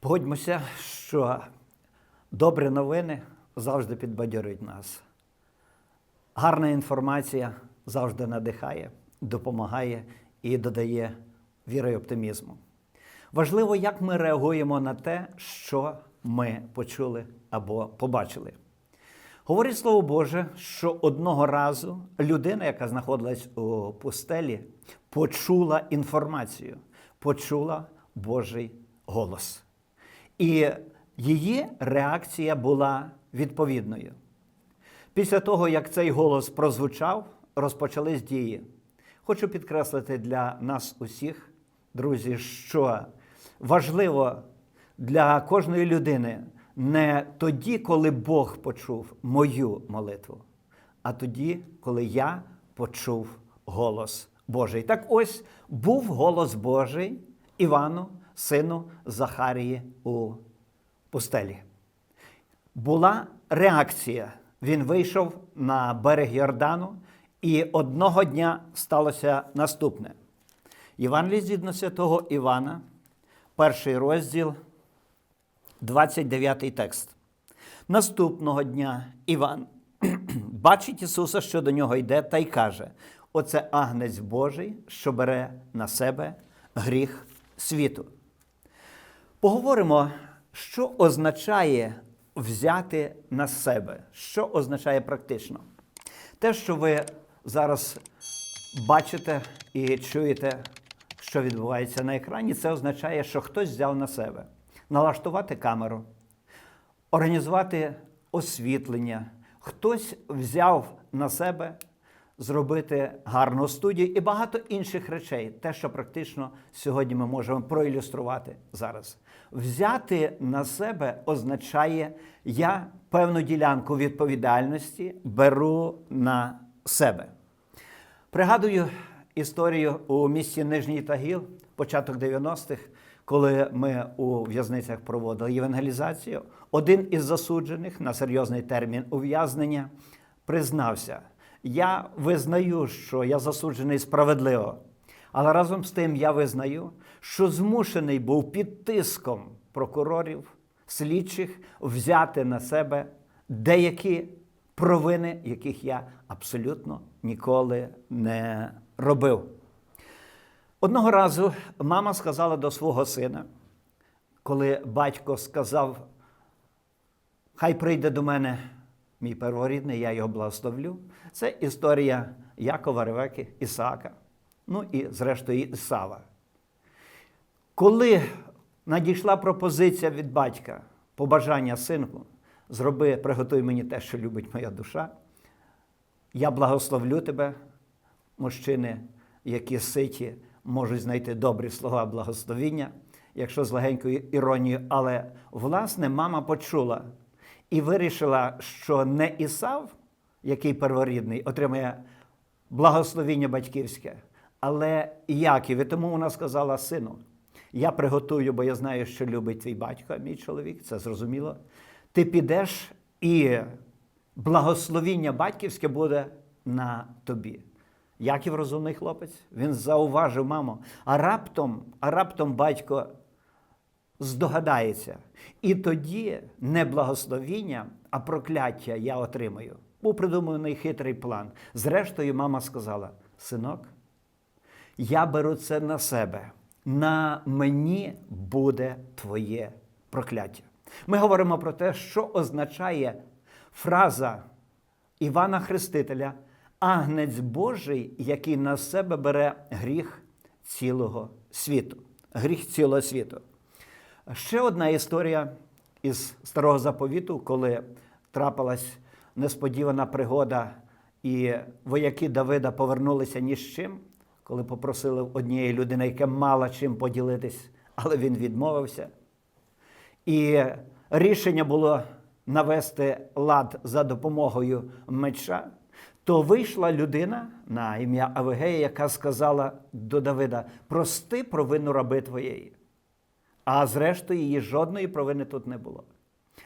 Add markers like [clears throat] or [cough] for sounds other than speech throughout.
Погодьмося, що добрі новини завжди підбадьорюють нас. Гарна інформація завжди надихає, допомагає і додає віри й оптимізму. Важливо, як ми реагуємо на те, що ми почули або побачили. Говорить Слово Боже, що одного разу людина, яка знаходилась у пустелі, почула інформацію, почула Божий голос. І її реакція була відповідною. Після того, як цей голос прозвучав, розпочались дії. Хочу підкреслити для нас усіх, друзі, що важливо для кожної людини не тоді, коли Бог почув мою молитву, а тоді, коли я почув голос Божий. Так ось був голос Божий Івану, сину Захарії у пустелі. Була реакція. Він вийшов на берег Йордану, і одного дня сталося наступне. Євангелій згідно святого Івана, перший розділ, 29 текст. Наступного дня Іван [clears throat] бачить Ісуса, що до нього йде, та й каже: Оце агнець Божий, що бере на себе гріх світу. Поговоримо, що означає взяти на себе, що означає практично. Те, що ви зараз бачите і чуєте, що відбувається на екрані, це означає, що хтось взяв на себе налаштувати камеру, організувати освітлення, хтось взяв на себе зробити гарну студію і багато інших речей, те, що практично сьогодні ми можемо проілюструвати зараз. Взяти на себе означає, я певну ділянку відповідальності беру на себе. Пригадую історію у місті Нижній Тагіл, початок 90-х, коли ми у в'язницях проводили євангелізацію. Один із засуджених на серйозний термін ув'язнення признався: я визнаю, що я засуджений справедливо, але разом з тим я визнаю, що змушений був під тиском прокурорів, слідчих взяти на себе деякі провини, яких я абсолютно ніколи не робив. Одного разу мама сказала до свого сина, коли батько сказав, хай прийде до мене мій перворідний, я його благословлю. Це історія Якова, Ревеки, Ісаака, ну і, зрештою, Ісава. Коли надійшла пропозиція від батька, побажання синку, зроби, приготуй мені те, що любить моя душа, я благословлю тебе, мужчини, які ситі, можуть знайти добрі слова благословіння, якщо з легенькою іронією, але власне мама почула і вирішила, що не Ісав, який перворідний, отримає благословіння батьківське, але Яків. І тому вона сказала сину. Я приготую, бо я знаю, що любить твій батько, мій чоловік, це зрозуміло. Ти підеш і благословіння батьківське буде на тобі. Яків розумний хлопець, він зауважив маму, а раптом, а раптом батько здогадається. І тоді не благословіння, а прокляття я отримаю. Був придуманий хитрий план. Зрештою, мама сказала: синок, я беру це на себе. На мені буде твоє прокляття. Ми говоримо про те, що означає фраза Івана Хрестителя, агнець Божий, який на себе бере гріх цілого світу. Гріх цілого світу. Ще одна історія із старого заповіту, коли трапилась несподівана пригода, і вояки Давида повернулися ні з чим, коли попросили однієї людини, яка мала чим поділитись, але він відмовився. І рішення було навести лад за допомогою меча. То вийшла людина на ім'я Авигея, яка сказала до Давида: прости провину раби твоєї. А зрештою, її жодної провини тут не було.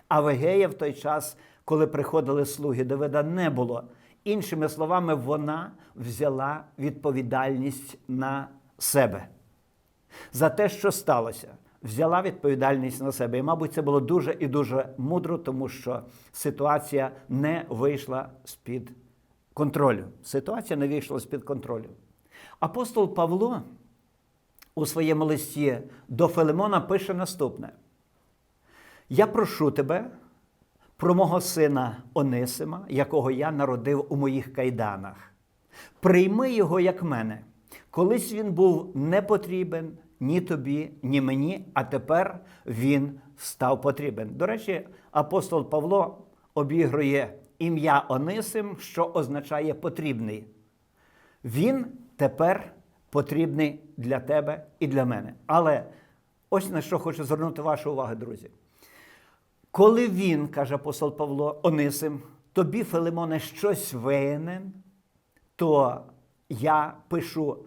Авигея в той час, коли приходили слуги Давида, не було. Іншими словами, вона взяла відповідальність на себе за те, що сталося. взяла відповідальність на себе. І, мабуть, це було дуже і дуже мудро, тому що ситуація не вийшла з-під контролю. Ситуація не вийшла з-під контролю. Апостол Павло у своєму листі до Филимона пише наступне: Я прошу тебе про мого сина Онисима, якого я народив у моїх кайданах. Прийми його як мене. Колись він був не потрібен ні тобі, ні мені, а тепер він став потрібен. До речі, апостол Павло обігрує ім'я Онисим, що означає потрібний. Він тепер потрібний для тебе і для мене. Але ось на що хочу звернути вашу увагу, друзі. Коли він, каже апостол Павло Онисим, тобі, Филимоне, щось винен, то я пишу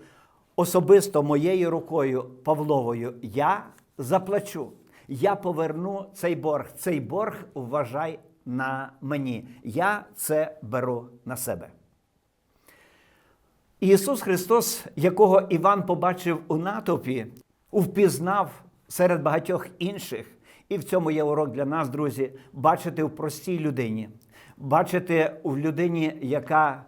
особисто моєю рукою Павловою, я заплачу, я поверну цей борг. Цей борг вважай на мені. Я це беру на себе. Ісус Христос, якого Іван побачив у натовпі, впізнав серед багатьох інших. І в цьому є урок для нас, друзі, бачити в простій людині, бачити в людині, яка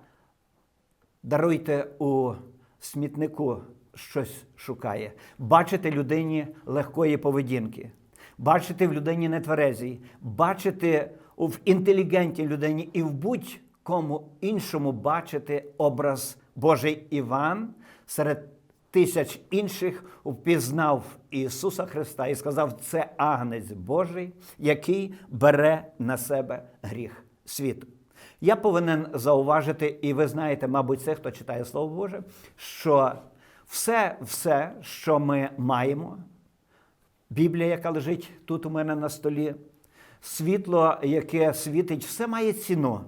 даруйте у смітнику щось шукає, бачити людині легкої поведінки, бачити в людині нетверезій, бачити в інтелігентній людині і в будь-кому іншому бачити образ Божий Іван серед тисяч інших впізнав Ісуса Христа і сказав: це агнець Божий, який бере на себе гріх світу. Я повинен зауважити, і ви знаєте, мабуть, це, хто читає Слово Боже, що все, все, що ми маємо, Біблія, яка лежить тут у мене на столі, світло, яке світить, все має ціну.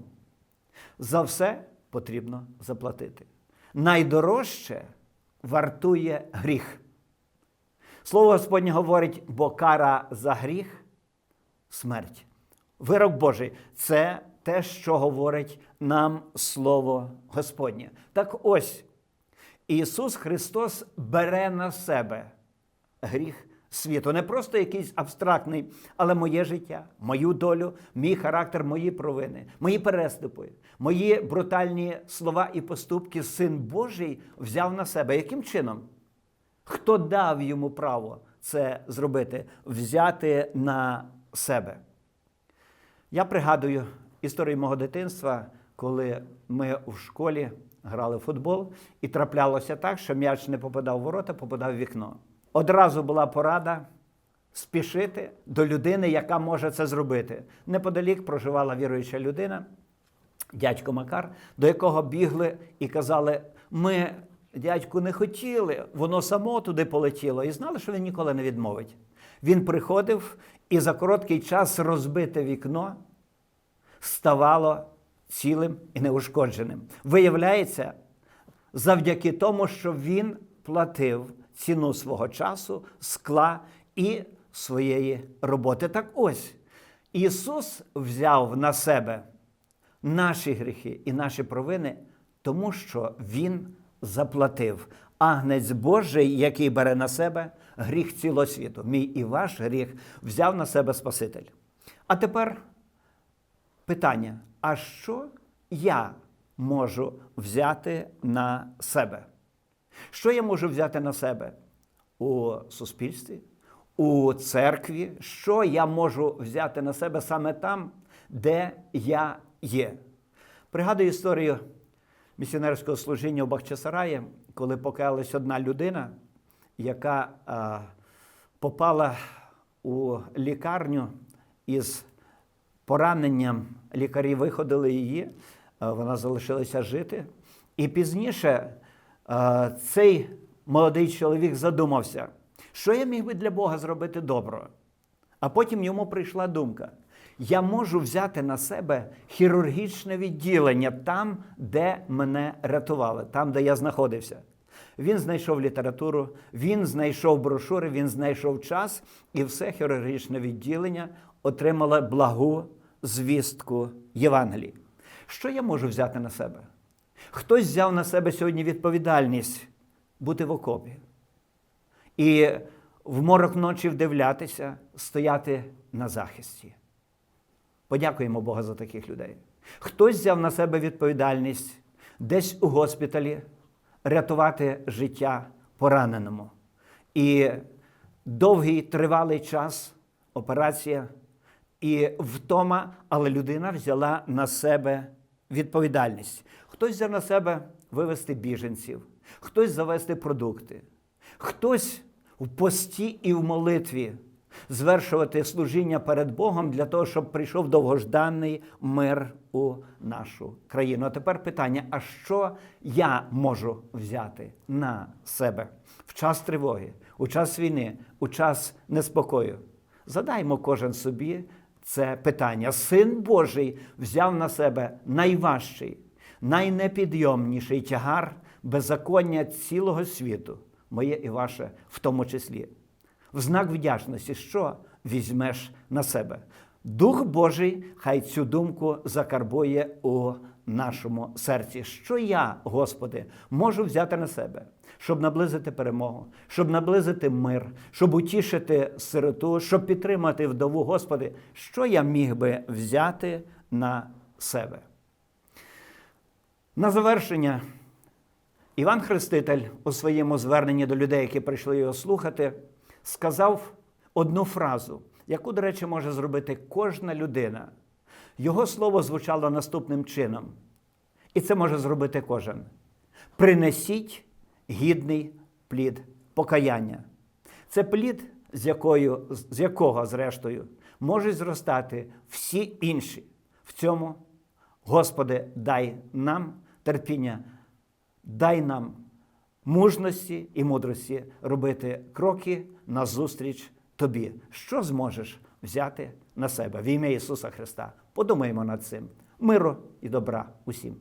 За все потрібно заплатити. Найдорожче вартує гріх. Слово Господнє говорить, бо кара за гріх смерть. Вирок Божий це те, що говорить нам Слово Господнє. Так ось, Ісус Христос бере на себе гріх світу. Не просто якийсь абстрактний, але моє життя, мою долю, мій характер, мої провини, мої переступи, мої брутальні слова і поступки Син Божий взяв на себе. Яким чином? Хто дав йому право це зробити? Взяти на себе. Я пригадую історію мого дитинства, коли ми в школі грали в футбол, і траплялося так, що м'яч не попадав в ворота, попадав в вікно. Одразу була порада спішити до людини, яка може це зробити. Неподалік проживала віруюча людина, дядько Макар, до якого бігли і казали: ми, дядьку, не хотіли, воно само туди полетіло, і знали, що він ніколи не відмовить. Він приходив і за короткий час розбите вікно ставало цілим і неушкодженим. Виявляється, завдяки тому, що він платив ціну свого часу, скла і своєї роботи. Так ось Ісус взяв на себе наші гріхи і наші провини, тому що Він заплатив. Агнець Божий, який бере на себе гріх цілого світу. Мій і ваш гріх взяв на себе Спаситель. А тепер питання: а що я можу взяти на себе? Що я можу взяти на себе у суспільстві, у церкві? Що я можу взяти на себе саме там, де я є? Пригадую історію місіонерського служіння у Бахчисараї, коли покаялась одна людина, яка а, попала у лікарню із пораненням. Лікарі виходили її, вона залишилася жити. І пізніше цей молодий чоловік задумався, що я міг би для Бога зробити добро. А потім йому прийшла думка: я можу взяти на себе хірургічне відділення там, де мене рятували, там, де я знаходився. Він знайшов літературу, він знайшов брошури, він знайшов час, і все хірургічне відділення отримало благу звістку Євангелії. Що я можу взяти на себе? Хтось взяв на себе сьогодні відповідальність бути в окопі. І в морок ночі вдивлятися, стояти на захисті. Подякуємо Бога за таких людей. Хтось взяв на себе відповідальність десь у госпіталі рятувати життя пораненому. І довгий тривалий час операція і втома, але людина взяла на себе відповідальність. Хтось взяв на себе вивезти біженців, хтось завести продукти, хтось в пості і в молитві звершувати служіння перед Богом для того, щоб прийшов довгожданий мир у нашу країну. А тепер питання: а що я можу взяти на себе в час тривоги, у час війни, у час неспокою? Задаймо кожен собі це питання. Син Божий взяв на себе найважчий, найнепідйомніший тягар беззаконня цілого світу, моє і ваше в тому числі. В знак вдячності, що візьмеш на себе? Дух Божий хай цю думку закарбує у нашому серці. Що я, Господи, можу взяти на себе, щоб наблизити перемогу, щоб наблизити мир, щоб утішити сироту, щоб підтримати вдову, Господи, що я міг би взяти на себе? На завершення Іван Хреститель у своєму зверненні до людей, які прийшли його слухати, сказав одну фразу, яку, до речі, може зробити кожна людина. Його слово звучало наступним чином, і це може зробити кожен. Принесіть гідний плід покаяння. Це плід, з, якою, з якого, зрештою, можуть зростати всі інші. В цьому, Господи, дай нам терпіння, дай нам мужності і мудрості робити кроки назустріч тобі. Що зможеш взяти на себе в ім'я Ісуса Христа? Подумаємо над цим. Миру і добра усім.